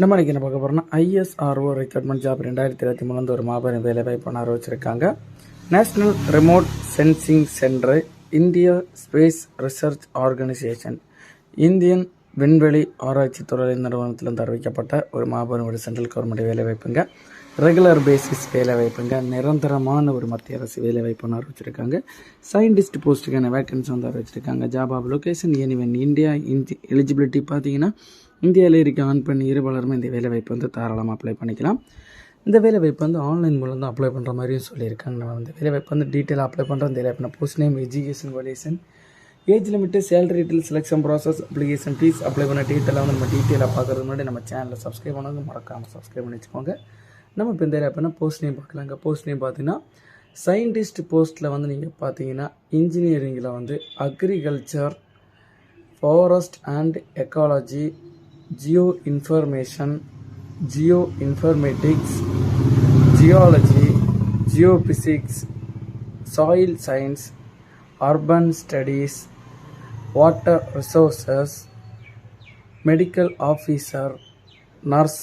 நம்ம இன்னைக்கு என்ன பார்க்க போகிறோம்னா ஐஎஸ்ஆர்ஓ ரெக்ரூட்மெண்ட் ஜாப் ரெண்டாயிரத்தி இருபத்தி மூணுலேருந்து ஒரு மாபெரும் வேலை ஆரம்பிச்சிருக்காங்க national remote sensing centre India space research organisation Indian விண்வெளி ஆராய்ச்சி துறை நிறுவனத்திலிருந்து அறிவிக்கப்பட்ட ஒரு மாபெரும் ஒரு சென்ட்ரல் கவர்மெண்ட் வேலை வாய்ப்புங்க. ரெகுலர் பேசிஸ் வேலை வாய்ப்புங்க. நிரந்தரமான ஒரு மத்திய அரசு வேலை வாய்ப்புன்னு அறிவிச்சிருக்காங்க. சயின்டிஸ்ட் போஸ்ட்டுக்கான வேக்கன்சி வந்து அறிவிச்சிருக்காங்க. Job of location anyone India இன்ஜி eligibility பார்த்தீங்கன்னா இந்தியாவில் இருக்க ஆண் பெண் இருபலருமே இந்த வேலைவாய்ப்பு வந்து தாராளமாக அப்ளை பண்ணிக்கலாம். இந்த வேலைவாய்ப்பு வந்து ஆன்லைன் மூலம் தான் அப்ளை பண்ணுற மாதிரியும் சொல்லியிருக்காங்க. நம்ம வந்து வேலைவாய்ப்பு வந்து டீட்டெயிலாக அப்ளை பண்ணுறோம் இந்த வேலைவாய்ப்பு post name education qualification age limit salary detail selection process application fee apply பண்ண டீட்டெயிலாக வந்து நம்ம டீட்டெயிலாக பார்க்குறது முன்னாடி நம்ம சேனலில் சப்ஸ்கிரைப் பண்ணாங்க மறக்காமல் சப்ஸ்கிரைப் பண்ணி வச்சுக்கோங்க. நம்ம இப்போ இந்த வேலைவாய்ப்புனா போஸ்ட் நேம் பார்க்கலாங்க. போஸ்ட் நேம் பார்த்தீங்கன்னா சயின்டிஸ்ட் போஸ்ட்டில் வந்து நீங்கள் பார்த்தீங்கன்னா இன்ஜினியரிங்கில் வந்து agriculture forest and ecology geo information geo informatics geology geophysics soil science urban studies water resources medical officer nurse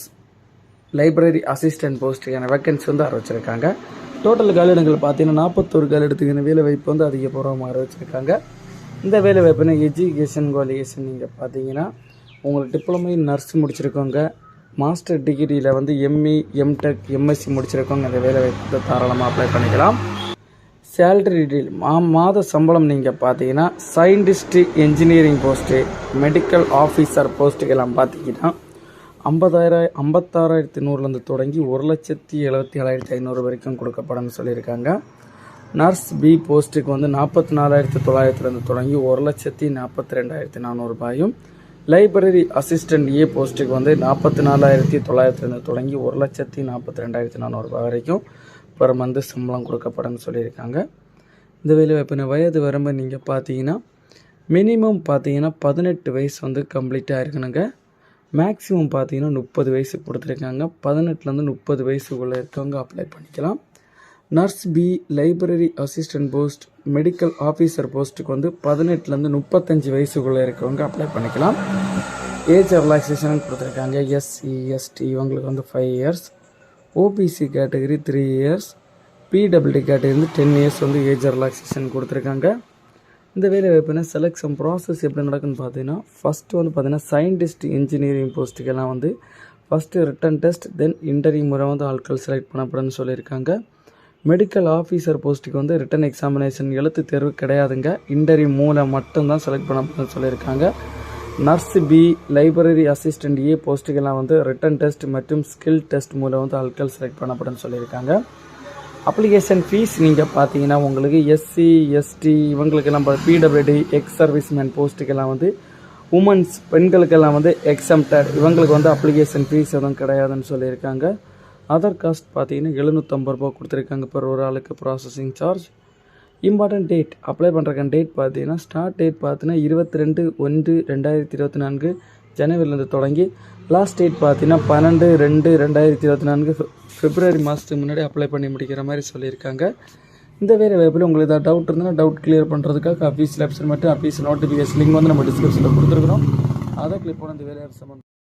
library assistant போஸ்ட்டுக்கான vacancy வந்து ஆரம்பிச்சிருக்காங்க டோட்டல் காலிடங்கள் பார்த்தீங்கன்னா நாற்பத்தோரு காலிடத்துக்கான வேலை வாய்ப்பு வந்து அதிகபூர்வமாக ஆரம்பிச்சிருக்காங்க இந்த வேலை வாய்ப்புனா எஜுகேஷன் குவாலிஃபிகேஷன் நீங்கள் பார்த்தீங்கன்னா உங்களுக்கு டிப்ளமோ இன் நர்ஸ் முடிச்சிருக்கோங்க. மாஸ்டர் டிகிரியில் வந்து எம்இ எம்டெக் எம்எஸ்சி முடிச்சிருக்கோங்க. இந்த வேலை வாய்ப்பு தாராளமாக அப்ளை பண்ணிக்கலாம். சேல்ரி டீல் மா மாத சம்பளம் நீங்கள் பார்த்தீங்கன்னா scientist engineering post medical officer போஸ்ட்டுக்கெல்லாம் பார்த்தீங்கன்னா ஐம்பதாயிரம் ஐம்பத்தாறாயிரத்தி நூறுலேருந்து தொடங்கி ஒரு லட்சத்தி எழுபத்தி ஏழாயிரத்தி ஐநூறு வரைக்கும் கொடுக்கப்படும் சொல்லியிருக்காங்க. நர்ஸ் பி போஸ்ட்டுக்கு வந்து நாற்பத்தி நாலாயிரத்தி தொள்ளாயிரத்துலேருந்து தொடங்கி ஒரு லட்சத்தி நாற்பத்தி ரெண்டாயிரத்தி நானூறுபாயும் லைப்ரரி அசிஸ்டன்ட் ஏ போஸ்ட்டுக்கு வந்து நாற்பத்தி நாலாயிரத்தி தொள்ளாயிரத்துலேருந்து தொடங்கி ஒரு லட்சத்தி நாற்பத்தி ரெண்டாயிரத்தி நானூறுபா வரைக்கும் பெர் மந்த் சம்பளம் கொடுக்கப்படும் சொல்லியிருக்காங்க. இந்த வேலைவாய்ப்பின வயது வரம்பு நீங்கள் பார்த்தீங்கன்னா மினிமம் பார்த்தீங்கன்னா பதினெட்டு வயசு வந்து கம்ப்ளீட்டாக இருக்கணுங்க. மேக்ஸிமம் பார்த்தீங்கன்னா முப்பது வயசு கொடுத்துருக்காங்க. பதினெட்டுலேருந்து முப்பது வயசுக்குள்ளே இருக்கவங்க அப்ளை பண்ணிக்கலாம். Nurse B library assistant post medical officer போஸ்ட்டுக்கு வந்து பதினெட்டுலேருந்து முப்பத்தஞ்சு வயசுக்குள்ளே இருக்கவங்க அப்ளை பண்ணிக்கலாம். ஏஜ் ரிலாக்ஸேஷன் கொடுத்துருக்காங்க. எஸ்சி எஸ்டி e, இவங்களுக்கு வந்து five years OBC category three years PW category வந்து டென் இயர்ஸ் வந்து ஏஜ் ரிலாக்ஸேஷன் கொடுத்துருக்காங்க. இந்த வேலை வாய்ப்புனா செலெக்ஷன் ப்ராசஸ் எப்படி நடக்குன்னு பார்த்தீங்கன்னா ஃபஸ்ட்டு வந்து பார்த்தீங்கன்னா சயின்டிஸ்ட் இன்ஜினியரிங் போஸ்ட்டுக்கெல்லாம் வந்து first written test then interview முறை வந்து ஆட்கள் செலக்ட் பண்ணப்படுன்னு சொல்லியிருக்காங்க. மெடிக்கல் ஆஃபீஸர் போஸ்ட்டுக்கு வந்து ரிட்டன் எக்ஸாமினேஷன் எழுத்து தேர்வு கிடையாதுங்க. இன்டர்வியூ மூலம் மட்டும்தான் செலக்ட் பண்ணப்படுன்னு சொல்லியிருக்காங்க. Nurse B library assistant A போஸ்ட்டுக்கெல்லாம் வந்து ரிட்டன் டெஸ்ட் மற்றும் ஸ்கில் டெஸ்ட் மூலம் வந்து ஆட்கள் செலக்ட் பண்ணப்படுன்னு சொல்லியிருக்காங்க. அப்ளிகேஷன் ஃபீஸ் நீங்கள் பார்த்தீங்கன்னா உங்களுக்கு எஸ்சி எஸ்டி இவங்களுக்கெல்லாம் பிடபிள்யூடி எக்ஸ் சர்வீஸ்மேன் போஸ்ட்டுக்கெல்லாம் வந்து உமன்ஸ் பெண்களுக்கெல்லாம் வந்து எக்ஸம்டட் இவங்களுக்கு வந்து அப்ளிகேஷன் ஃபீஸ் எதுவும் கிடையாதுன்னு சொல்லியிருக்காங்க. அதர் காஸ்ட் பார்த்தீங்கன்னா எழுநூற்றம்பது ரூபா கொடுத்துருக்காங்க. பர் ஒரு ஆளுக்கு processing charge important date apply பண்ணுறக்கான date பார்த்தீங்கன்னா ஸ்டார்ட் டேட் பார்த்தீங்கன்னா இருபத்தி ரெண்டு ஒன்று ரெண்டாயிரத்தி இருபத்தி நான்கு ஜனவரிலேருந்து தொடங்கி லாஸ்ட் டேட் பார்த்தீங்கன்னா பன்னெண்டு ரெண்டு ரெண்டாயிரத்தி இருபத்தி நான்கு ஃபிப்ரவரி மாதத்துக்கு முன்னாடி அப்ளை பண்ணி முடிக்கிற மாதிரி சொல்லியிருக்காங்க. இந்த வேறு வேப்பில் உங்களுக்கு ஏதாவது டவுட் இருந்தால் டவுட் கிளியர் பண்ணுறதுக்காக அஃபீஸ் வெப்சைட் மட்டும் அஃபீஸ் நோட்டிஃபிகேஷன் லிங்க் வந்து நம்ம டிஸ்கிரிப்ஷனில் கொடுத்துருக்குறோம். அதை கிளிக் பண்ண இந்த வேலை சம்மந்தம்